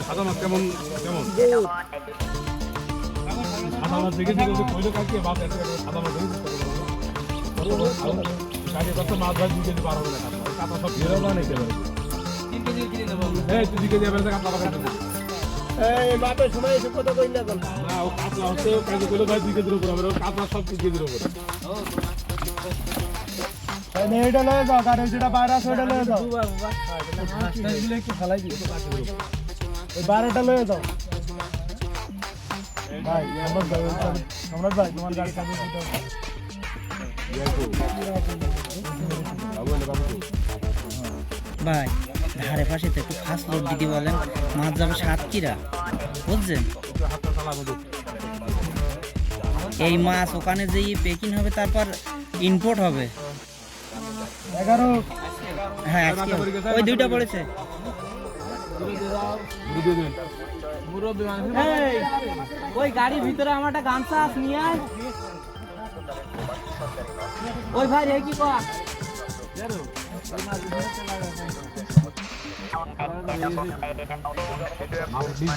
সাদা মাছ কেমন? কেমন কইলো কত না সব না? নিতে পারবে। হ্যাঁ তুই দিকে যাবে না কাতলা এই বাপের সময় এসে কত কই না না ও কাতলা হচ্ছে কাজে কইলো ভাই দুই কেজির উপর ও কাতলা সব তিন কেজির উপর এইটা লয়ে যাও গাড়ি যেটা বাইরে আছে ওইটা লয়ে যাও। একটু ফেলাই বারোটা লয়ে যাও। ভাই আমার ভাই তোমার গাড়ি কাছে ভাই ধারে পাশে তো একটু ফাঁস লোড দিদি বলেন মাছ যাবে সাতক্ষীরা বুঝছেন? হাতটা চালাবো তো এই মাছ ওখানে যেই পেকিং হবে তারপর ইম্পোর্ট হবে। এগারো। হ্যাঁ ওই দুইটা পড়েছে। ওই গাড়ির ভিতরে আমার একটা গামছা আস নিয়ে আয়। ওই ভাই রে কি মাছ বীজ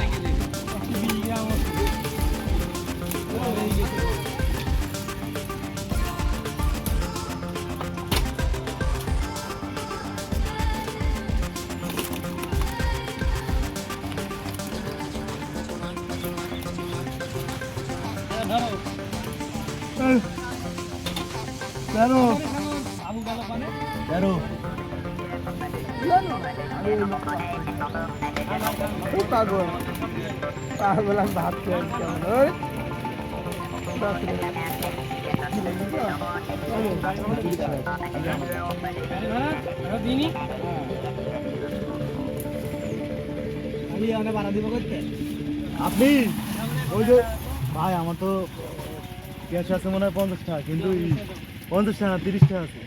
তেরো তেরো পাগল পাগল আমি আপনি ওই যে ভাই, আমার তো ক্যাশ আছে মনে হয় পঞ্চাশ টাকা, কিন্তু পঞ্চাশ টাকা তিরিশ টাকা আছে।